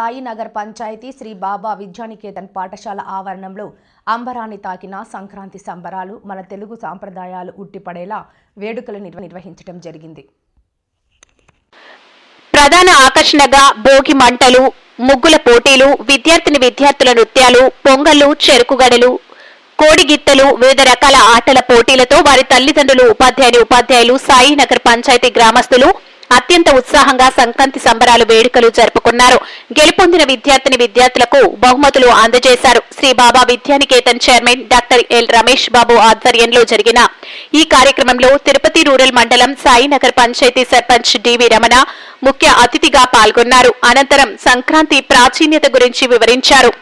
సాయినగర్ పంచాయతీ శ్రీ బాబా విద్యానికేతన్ పాఠశాల ఆవరణంలో అంబరాన్ని తాకిన సంక్రాంతి సంబరాలు మన తెలుగు సాంప్రదాయాలు ఉట్టిపడేలా వేడుకలు నిర్వహించడం జరిగింది. ప్రధాన ఆకర్షణగా భోగి మంటలు ముగ్గుల పోటీలు విద్యార్థిని విద్యార్థుల నృత్యాలు పొంగళ్ళు చెరుకుగడలు కోడిగిత్తలు వివిధ రకాల ఆటల పోటీలతో వారి తల్లిదండ్రులు ఉపాధ్యాయులు ఉపాధ్యాయులు సాయినగర్ పంచాయతీ గ్రామస్తులు అత్యంత ఉత్సాహంగా సంక్రాంతి సంబరాలు వేడుకలు జరుపుకున్నారు. గెలుపొందిన విద్యార్థిని విద్యార్థులకు బహుమతులు అందజేశారు. Shri Baba Vidyaniketan chairman doctor L Ramesh Babu ఆధ్వర్యంలో జరిగిన ఈ కార్యక్రమంలో తిరుపతి రూరల్ మండలం సాయినగర్ పంచాయతీ సర్పంచ్ డివి రమణ ముఖ్య అతిథిగా పాల్గొన్నారు. అనంతరం సంక్రాంతి ప్రాచీన్యత గురించి వివరించారు.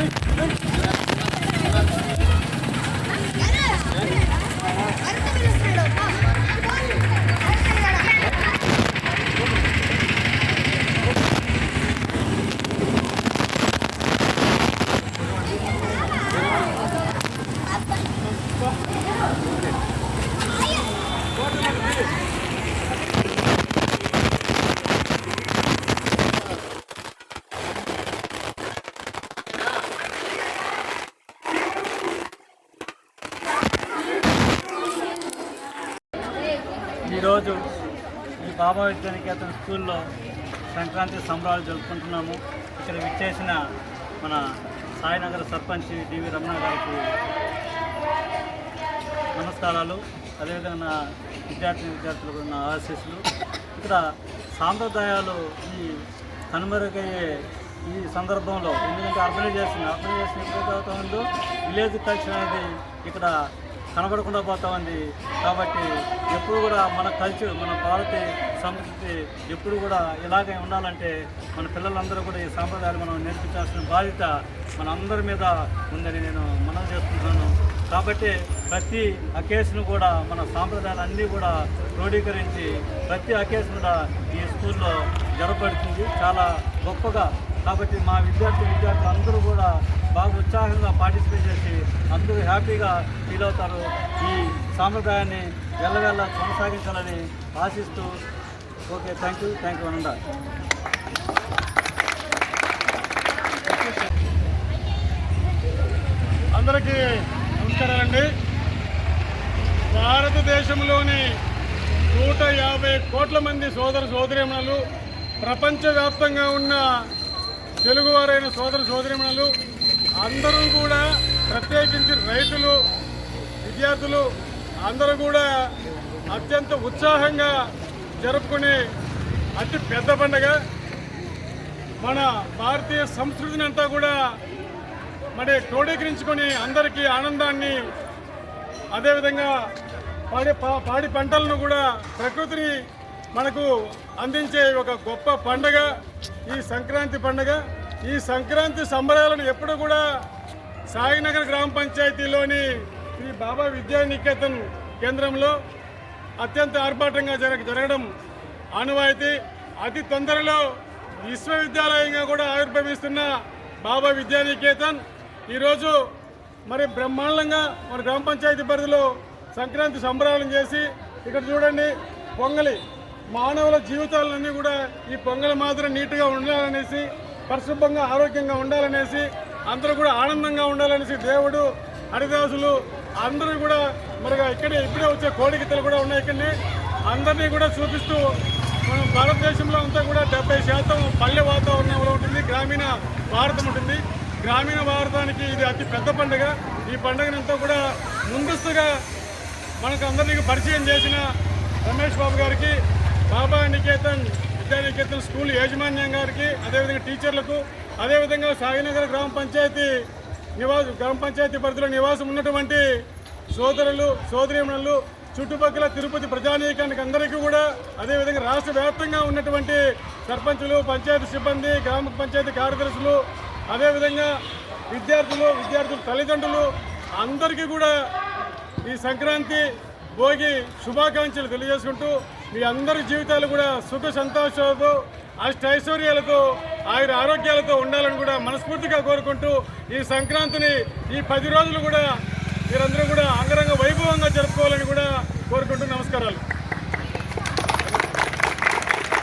Hey, hey, hey. ఈరోజు ఈ బాబా విద్యానికేతన్ స్కూల్లో సంక్రాంతి సంబరాలు జరుపుకుంటున్నాము. ఇక్కడ విచ్చేసిన మన సాయినగర్ సర్పంచ్ డివి రమణ గారికి నమస్కారాలు. అదేవిధంగా నా విద్యార్థి విద్యార్థులకు ఉన్న ఆశీస్సులు. ఇక్కడ సాంప్రదాయాలు ఈ కనుమరుగయ్యే ఈ సందర్భంలో ఎందుకంటే అర్బనైజేషన్ అర్బనైజేషన్ ఎప్పుడైతే అవుతుందో విలేజ్ కల్చర్ అనేది ఇక్కడ కనబడకుండా పోతా ఉంది కాబట్టి ఎప్పుడు కూడా మన కల్చర్ మన భారతీయ సంస్కృతి ఎప్పుడు కూడా ఇలాగే ఉండాలంటే మన పిల్లలందరూ కూడా ఈ సాంప్రదాయాలు మనం నేర్పించాల్సిన బాధ్యత మన అందరి మీద ఉందని నేను మనం చేస్తున్నాను కాబట్టి ప్రతి అకేషన్ కూడా మన సాంప్రదాయాలు అన్నీ కూడా క్రోడీకరించి ప్రతి అకేషన్ కూడా ఈ స్కూల్లో జరపడుతుంది చాలా గొప్పగా. కాబట్టి మా విద్యార్థి విద్యార్థులు అందరూ కూడా బాగా ఉత్సాహంగా పార్టిసిపేట్ చేసి అందరూ హ్యాపీగా ఫీల్ అవుతారు. ఈ సాంప్రదాయాన్ని వెళ్ళవెళ్ళ కొనసాగించాలని ఆశిస్తూ okay thank you thank you అనండా. అందరికీ నమస్కారాలండి భారతదేశంలోని నూట యాభై కోట్ల మంది సోదర సోదరిమణులు ప్రపంచవ్యాప్తంగా ఉన్న తెలుగువారైన సోదర సోదరిమణులు అందరూ కూడా ప్రత్యేకించి రైతులు విద్యార్థులు అందరూ కూడా అత్యంత ఉత్సాహంగా జరుపుకునే అతి పెద్ద పండగ. మన భారతీయ సంస్కృతిని అంతా కూడా మరి క్రోడీకరించుకొని అందరికీ ఆనందాన్ని అదేవిధంగా పాడి పా- పాడి పంటలను కూడా ప్రకృతిని మనకు అందించే ఒక గొప్ప పండగ ఈ సంక్రాంతి పండగ. ఈ సంక్రాంతి సంబరాలను ఎప్పుడు కూడా సాయినగర్ గ్రామ పంచాయతీలోని శ్రీ బాబా విద్యా నికేతన్ కేంద్రంలో అత్యంత ఆర్భాటంగా జరగ జరగడం ఆనవాయితీ. అతి తొందరలో విశ్వవిద్యాలయంగా కూడా ఆవిర్భవిస్తున్న బాబా విద్యానికేతన్. ఈరోజు మరి బ్రహ్మాండంగా మన గ్రామ పంచాయతీ పరిధిలో సంక్రాంతి సంబరాలను చేసి ఇక్కడ చూడండి పొంగలి మానవుల జీవితాలన్నీ కూడా ఈ పొంగలి మాత్రం నీట్గా ఉండాలనేసి పరిశుభ్రంగా ఆరోగ్యంగా ఉండాలనేసి అందరూ కూడా ఆనందంగా ఉండాలనేసి దేవుడు హరిదాసులు అందరూ కూడా మరి ఇక్కడే ఇప్పుడే వచ్చే కోడిగిత్తలు కూడా ఉన్నాయి ఇక్కడనే. అందరినీ కూడా చూపిస్తూ మనం భారతదేశంలో అంతా కూడా డెబ్బై శాతం పల్లె వాతావరణంలో ఉంటుంది గ్రామీణ భారతం ఉంటుంది. గ్రామీణ భారతానికి ఇది అతి పెద్ద పండుగ. ఈ పండుగనంతా కూడా ముందస్తుగా మనకు అందరికీ పరిచయం చేసిన రమేష్ బాబు గారికి బాబా నికేతన్ విద్యానికేతన్ స్కూల్ యాజమాన్యం గారికి అదేవిధంగా టీచర్లకు అదేవిధంగా సాయినగర్ గ్రామ పంచాయతీ నివాస గ్రామ పంచాయతీ పరిధిలో నివాసం ఉన్నటువంటి సోదరులు సోదరీమణులు చుట్టుపక్కల తిరుపతి ప్రజానీకానికి అందరికీ కూడా అదేవిధంగా రాష్ట్ర వ్యాప్తంగా ఉన్నటువంటి సర్పంచులు పంచాయతీ సిబ్బంది గ్రామ పంచాయతీ కార్యదర్శులు అదేవిధంగా విద్యార్థులు విద్యార్థుల తల్లిదండ్రులు అందరికీ కూడా ఈ సంక్రాంతి భోగి శుభాకాంక్షలు తెలియజేసుకుంటూ మీ అందరి జీవితాలు కూడా సుఖ సంతోషాలతో అష్టైశ్వర్యాలతో ఆయుర ఆరోగ్యాలతో ఉండాలని కూడా మనస్ఫూర్తిగా కోరుకుంటూ ఈ సంక్రాంతిని ఈ పది రోజులు కూడా మీరందరూ కూడా అంగరంగ వైభవంగా జరుపుకోవాలని కూడా కోరుకుంటూ నమస్కారాలు.